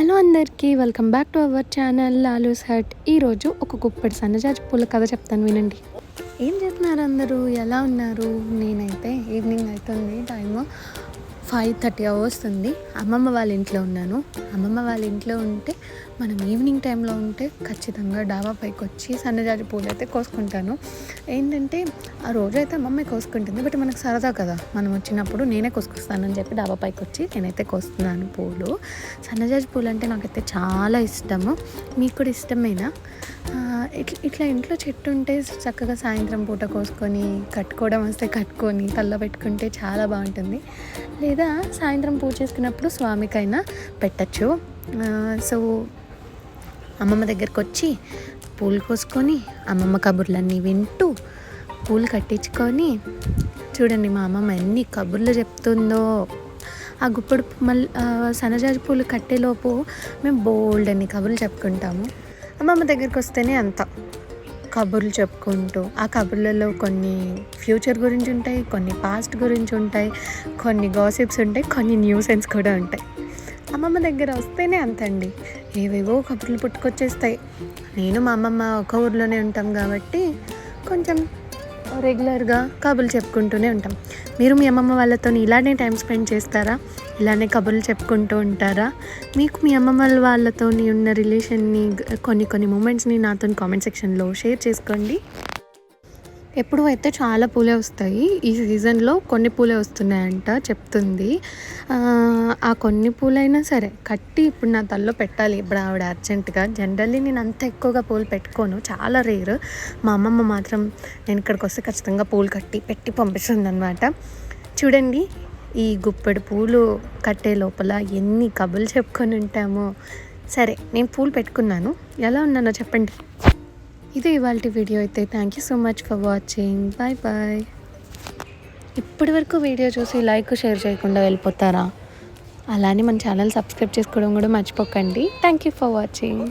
Hello అందరికీ welcome back to our channel Lalu's hut. ఈరోజు ఒక గుప్పటి సన్నజాజి పూల కథ చెప్తాను వినండి. ఏం చేస్తున్నారు అందరూ? ఎలా ఉన్నారు? నేనైతే ఈవినింగ్ అవుతుంది టైము ఫైవ్ థర్టీ వస్తుంది అమ్మమ్మ వాళ్ళ ఇంట్లో ఉన్నాను. అమ్మమ్మ వాళ్ళ ఇంట్లో ఉంటే మనం ఈవినింగ్ టైంలో ఉంటే ఖచ్చితంగా డాబా పైకి వచ్చి సన్నజాజి పూలు అయితే కోసుకుంటాను. ఏంటంటే ఆ రోజైతే అమ్మమ్మే అమ్మమ్మ కోసుకుంటుంది. బట్ మనకు సరదా కదా. మనం వచ్చినప్పుడు నేనే కోసుకొస్తానని చెప్పి డాబా పైకి వచ్చి నేనైతే కోస్తున్నాను పూలు. సన్నజాజి పూలు అంటే నాకైతే చాలా ఇష్టము. మీకు కూడా ఇష్టమేనా? ఇట్లా ఇట్లా ఇంట్లో చెట్టు ఉంటే చక్కగా సాయంత్రం పూట కోసుకొని కట్టుకోవడం వస్తే కట్టుకొని తల్ల పెట్టుకుంటే చాలా బాగుంటుంది. లేదా సాయంత్రం పూజ చేసుకున్నప్పుడు స్వామికైనా పెట్టచ్చు. సో అమ్మమ్మ దగ్గరికి వచ్చి పూలు కోసుకొని అమ్మమ్మ కబుర్లన్నీ వింటూ పూలు కట్టించుకొని చూడండి మా అమ్మమ్మ ఎన్ని కబుర్లు చెప్తుందో. ఆ గుప్పడు మళ్ళీ సన్నజాజి పూలు కట్టేలోపు మేము బోల్డ్ అన్ని కబుర్లు చెప్పుకుంటాము. అమ్మమ్మ దగ్గరికి వస్తేనే అంత. కబుర్లు చెప్పుకుంటూ ఆ కబుర్లలో కొన్ని ఫ్యూచర్ గురించి ఉంటాయి కొన్ని పాస్ట్ గురించి ఉంటాయి కొన్ని గాసిప్స్ ఉంటాయి కొన్ని న్యూసెన్స్ కూడా ఉంటాయి. అమ్మమ్మ దగ్గర వస్తేనే అంతండి. ఏవేవో కబుర్లు పుట్టుకొచ్చేస్తాయి. నేను మా అమ్మమ్మ ఒక ఊర్లోనే ఉంటాం కాబట్టి కొంచెం రెగ్యులర్గా కబుర్లు చెప్పుకుంటూనే ఉంటాం. మీరు మీ అమ్మమ్మ వాళ్ళతో ఇలానే టైం స్పెండ్ చేస్తారా? ఇలానే కబుర్లు చెప్పుకుంటూ ఉంటారా? మీకు మీ అమ్మమ్మ వాళ్ళతో ఉన్న రిలేషన్ని కొన్ని కొన్ని మూమెంట్స్ని నాతో కామెంట్ సెక్షన్లో షేర్ చేసుకోండి. ఎప్పుడు అయితే చాలా పూలే వస్తాయి ఈ సీజన్లో కొన్ని పూలే వస్తున్నాయంట చెప్తుంది. ఆ, కొన్ని పూలైనా సరే కట్టి ఇప్పుడు నా తల్లో పెట్టాలి. ఇప్పుడు ఆవిడ అర్జెంటుగా. జనరల్లీ నేను అంత ఎక్కువగా పూలు పెట్టుకోను. చాలా రేర్. మా అమ్మమ్మ మాత్రం నేను ఇక్కడికి వస్తే ఖచ్చితంగా పూలు కట్టి పెట్టి పంపిస్తుంది అనమాట చూడండి ఈ గుప్పెడు పూలు కట్టే లోపల ఎన్ని కబులు చెప్పుకొని ఉంటామో. సరే నేను పూలు పెట్టుకున్నాను. ఎలా ఉన్నానో చెప్పండి. ఇది ఇవాళ వీడియో అయితే. Thank you so much for watching bye bye ఇప్పటి వరకు వీడియో చూసి లైక్ షేర్ చేయకుండా వెళ్ళిపోతారా? అలానే మన ఛానల్ సబ్స్క్రైబ్ చేసుకోవడం కూడా మర్చిపోకండి. Thank you for watching